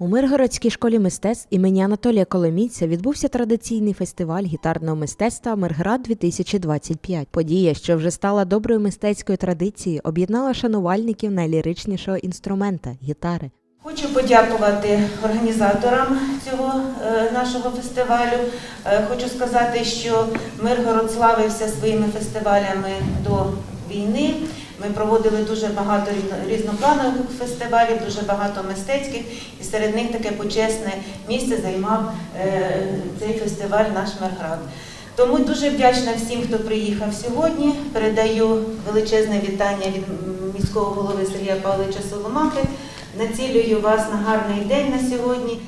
У Миргородській школі мистецтв імені Анатолія Коломійця відбувся традиційний фестиваль гітарного мистецтва Мирград 2025 Подія, що вже стала доброю мистецькою традицією, об'єднала шанувальників найліричнішого інструмента гітари. Хочу подякувати організаторам цього е, нашого фестивалю. Е, Хочу сказати, що Миргород славився своїми фестивалями до війни. Ми проводили дуже багато різно- різнопланових фестивалів, дуже багато мистецьких, і серед них таке почесне місце займав е, цей фестиваль наш Мирград. Тому дуже вдячна всім, хто приїхав сьогодні. Передаю величезне вітання від міського голови Сергія Павловича Соломахи. Націлюю вас на гарний день на сьогодні.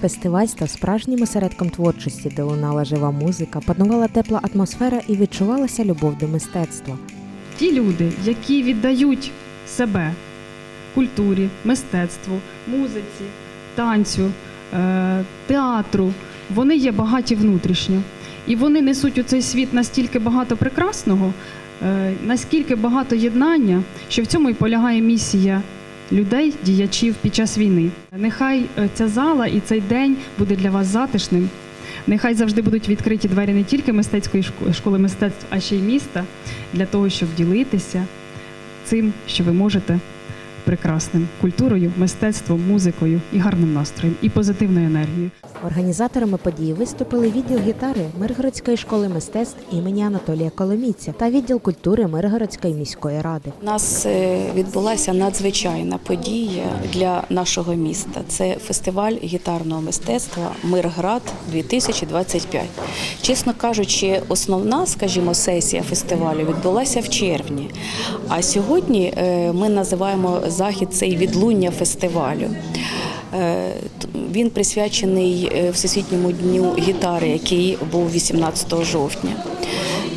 Фестиваль став справжнім осередком творчості, де лунала жива музика, панувала тепла атмосфера і відчувалася любов до мистецтва. Ті люди, які віддають себе культурі, мистецтву, музиці, танцю, е, театру, вони є багаті внутрішньо. І вони несуть у цей світ настільки багато прекрасного, е, наскільки багато єднання, що в цьому і полягає місія людей, діячів під час війни. Нехай е, ця зала і цей день буде для вас затишним. Нехай завжди будуть відкриті двері не тільки мистецької шко- школи мистецтв, а ще й міста для того, щоб ділитися цим, що ви можете прекрасним культурою, мистецтвом, музикою і гарним настроєм, і позитивною енергією. Організаторами події виступили відділ гітари Миргородської школи мистецтв імені Анатолія Коломійця та відділ культури Миргородської міської ради. У нас е, відбулася надзвичайна подія для нашого міста. Це фестиваль гітарного мистецтва Мирград 2025. Чесно кажучи, основна, скажімо, сесія фестивалю відбулася в червні. А сьогодні е, ми називаємо захід цей відлуння фестивалю. Він присвячений е, Всесвітньому дню гітари, який був 18 жовтня.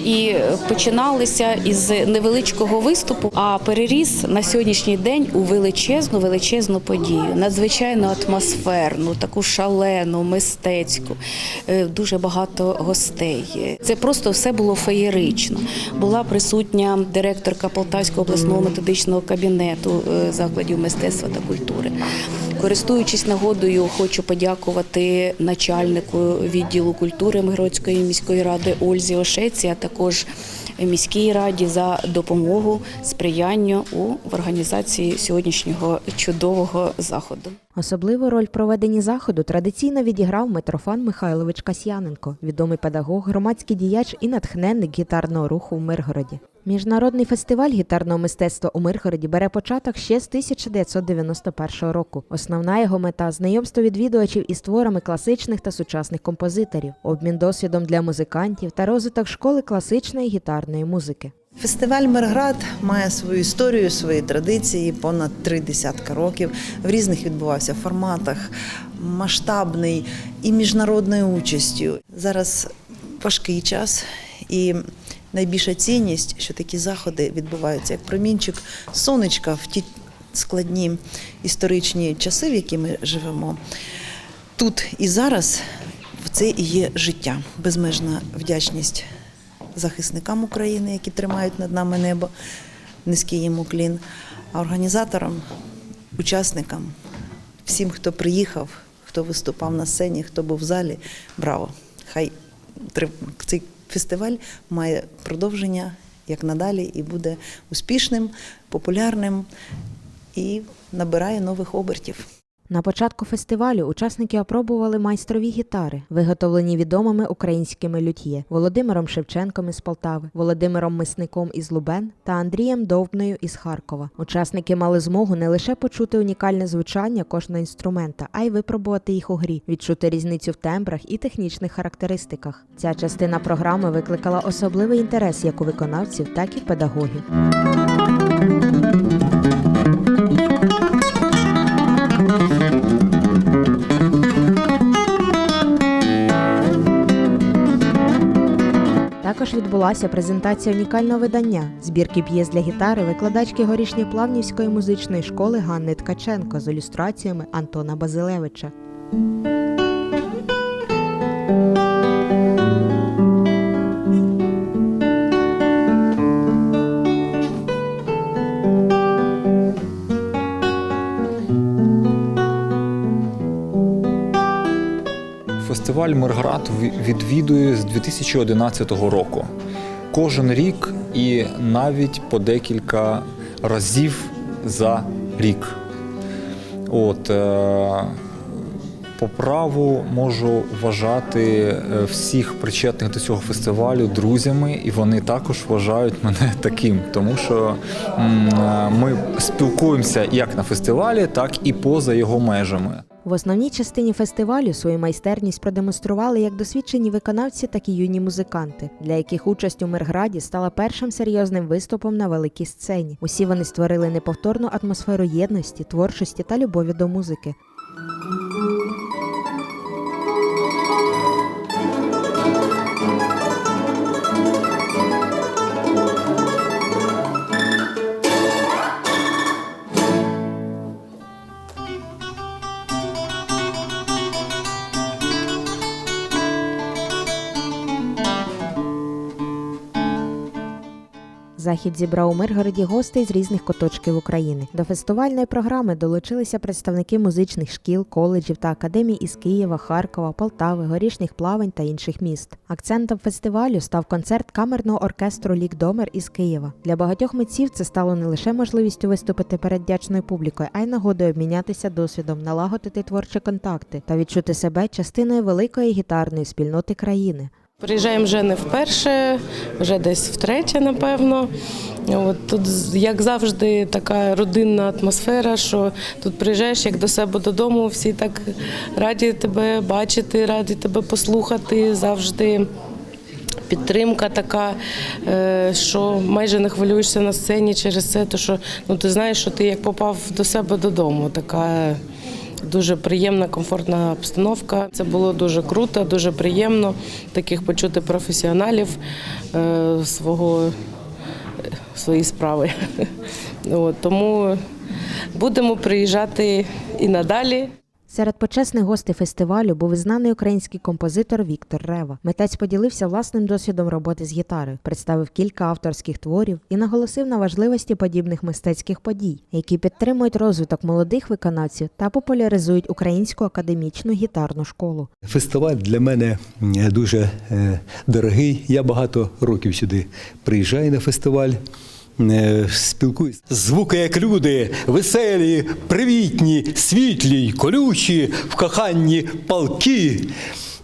І е, починалися із невеличкого виступу, а переріс на сьогоднішній день у величезну величезну подію, надзвичайно атмосферну, таку шалену, мистецьку, е, дуже багато гостей. Це просто все було феєрично. Була присутня директорка Полтавського обласного методичного кабінету закладів мистецтва та культури. Користуючись нагодою, хочу подякувати начальнику відділу культури Миргородської міської ради Ользі Ошеці, а також міській раді за допомогу сприяння у організації сьогоднішнього чудового заходу. Особливу роль в проведенні заходу традиційно відіграв Митрофан Михайлович Касьяненко, відомий педагог, громадський діяч і натхненник гітарного руху в Миргороді. Міжнародний фестиваль гітарного мистецтва у Миргороді бере початок ще з 1991 року. Основна його мета знайомство відвідувачів із творами класичних та сучасних композиторів, обмін досвідом для музикантів та розвиток школи класичної гітарної музики. Фестиваль Мирград має свою історію, свої традиції, понад три десятка років. В різних відбувався форматах, масштабний і міжнародною участю. Зараз важкий час і найбільша цінність, що такі заходи відбуваються як промінчик сонечка в ті складні історичні часи, в які ми живемо. Тут і зараз це і є життя, безмежна вдячність захисникам України, які тримають над нами небо, низький їм уклін, а організаторам, учасникам, всім, хто приїхав, хто виступав на сцені, хто був в залі, браво! Хай цей фестиваль має продовження як надалі і буде успішним, популярним і набирає нових обертів. На початку фестивалю учасники опробували майстрові гітари, виготовлені відомими українськими лютьє Володимиром Шевченком із Полтави, Володимиром Мисником із Лубен та Андрієм Довбною із Харкова. Учасники мали змогу не лише почути унікальне звучання кожного інструмента, а й випробувати їх у грі, відчути різницю в тембрах і технічних характеристиках. Ця частина програми викликала особливий інтерес як у виконавців, так і педагогів. Також відбулася презентація унікального видання збірки п'єс для гітари викладачки горішньоплавнівської музичної школи Ганни Ткаченко з ілюстраціями Антона Базилевича. Фестиваль Мирград ві- відвідую з 2011 року. Кожен рік і навіть по декілька разів за рік. От, е, по праву можу вважати е, всіх причетних до цього фестивалю друзями, і вони також вважають мене таким, тому що е, ми спілкуємося як на фестивалі, так і поза його межами. В основній частині фестивалю свою майстерність продемонстрували як досвідчені виконавці, так і юні музиканти, для яких участь у Мирграді стала першим серйозним виступом на великій сцені. Усі вони створили неповторну атмосферу єдності, творчості та любові до музики. Захід зібрав у Миргороді гостей з різних куточків України. До фестивальної програми долучилися представники музичних шкіл, коледжів та академій із Києва, Харкова, Полтави, Горішніх Плавень та інших міст. Акцентом фестивалю став концерт камерного оркестру Лік Домер із Києва. Для багатьох митців це стало не лише можливістю виступити перед вдячною публікою, а й нагодою обмінятися досвідом, налагодити творчі контакти та відчути себе частиною великої гітарної спільноти країни. Приїжджаємо вже не вперше, вже десь втретє, напевно. От тут, як завжди, така родинна атмосфера, що тут приїжджаєш як до себе додому, всі так раді тебе бачити, раді тебе послухати. Завжди підтримка така, е, що майже не хвилюєшся на сцені через це, то що ну, ти знаєш, що ти як попав до себе додому. Така Дуже приємна, комфортна обстановка. Це було дуже круто, дуже приємно таких почути професіоналів е, свого своєї справи. От, тому будемо приїжджати і надалі. Серед почесних гостей фестивалю був знаний український композитор Віктор Рева. Митець поділився власним досвідом роботи з гітарою, представив кілька авторських творів і наголосив на важливості подібних мистецьких подій, які підтримують розвиток молодих виконавців та популяризують українську академічну гітарну школу. Фестиваль для мене е, дуже е, дорогий. Я багато років сюди приїжджаю на фестиваль. Е, Спілкуюсь. Звуки, як люди, веселі, привітні, світлі, колючі, в коханні палки.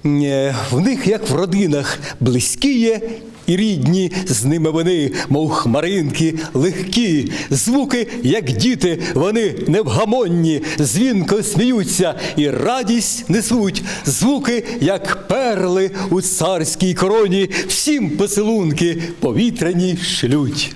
Е, В них, як в родинах, близькі є і рідні, з ними вони, мов хмаринки, легкі. Звуки, як діти, вони невгамонні, дзвінко сміються і радість несуть. Звуки, як перли у царській короні, всім поцілунки повітряні шлють.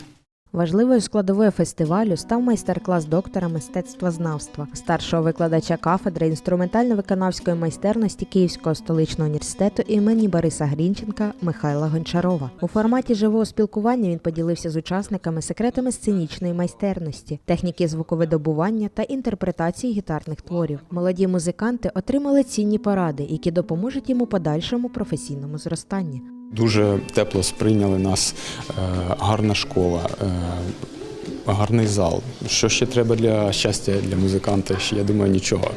Важливою складовою фестивалю став майстер-клас доктора мистецтвознавства, старшого викладача кафедри інструментально-виконавської майстерності Київського столичного університету імені Бориса Грінченка Михайла Гончарова. У форматі живого спілкування він поділився з учасниками секретами сценічної майстерності, техніки звуковидобування та інтерпретації гітарних творів. Молоді музиканти отримали цінні поради, які допоможуть їм у подальшому професійному зростанні. Дуже тепло сприйняли нас, е, гарна школа, е, гарний зал. Що ще треба для щастя для музиканта? Я думаю, нічого.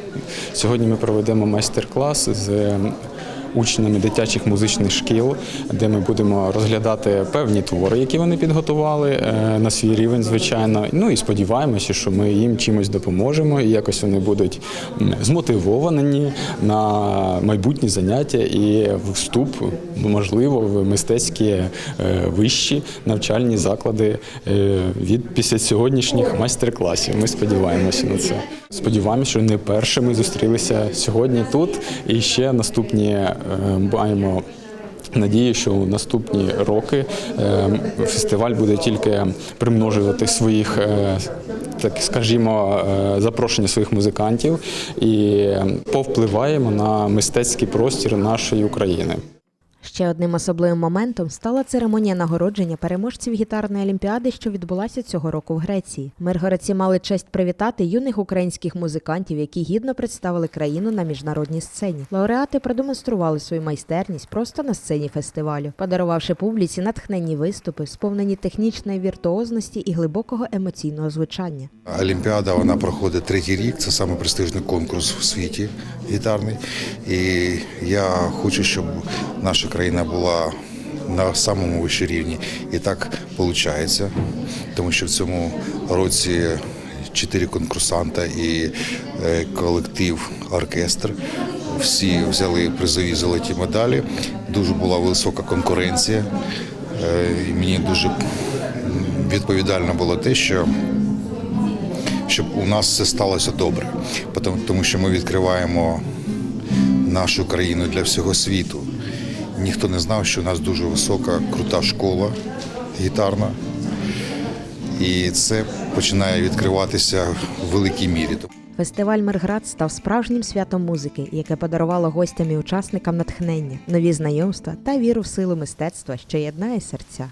Сьогодні ми проведемо майстер-клас з учнями дитячих музичних шкіл, де ми будемо розглядати певні твори, які вони підготували е, на свій рівень, звичайно. Ну і сподіваємося, що ми їм чимось допоможемо, і якось вони будуть змотивовані на майбутні заняття і вступ, можливо, в мистецькі е, вищі навчальні заклади е, від після сьогоднішніх майстер-класів. Ми сподіваємося на це. Сподіваємося, що не перше ми зустрілися сьогодні тут, і ще наступні маємо. Надію, що у наступні роки е, фестиваль буде тільки примножувати своїх, е, так скажімо, е, запрошення своїх музикантів і повпливаємо на мистецький простір нашої України. Ще одним особливим моментом стала церемонія нагородження переможців гітарної олімпіади, що відбулася цього року в Греції. Миргородці мали честь привітати юних українських музикантів, які гідно представили країну на міжнародній сцені. Лауреати продемонстрували свою майстерність просто на сцені фестивалю, подарувавши публіці натхненні виступи, сповнені технічної віртуозності і глибокого емоційного звучання. Олімпіада вона проходить третій рік. Це саме престижний конкурс в світі гітарний. І я хочу, щоб наша країна була на самому вищому рівні. І так виходить, тому що в цьому році чотири конкурсанта і е, колектив, оркестр. Всі взяли призові золоті медалі. Дуже була висока конкуренція. Е, І мені дуже відповідально було те, що щоб у нас все сталося добре, тому що ми відкриваємо нашу країну для всього світу. Ніхто не знав, що у нас дуже висока, крута школа гітарна, і це починає відкриватися в великій мірі. Фестиваль Мирград став справжнім святом музики, яке подарувало гостям і учасникам натхнення, нові знайомства та віру в силу мистецтва, що єднає серця.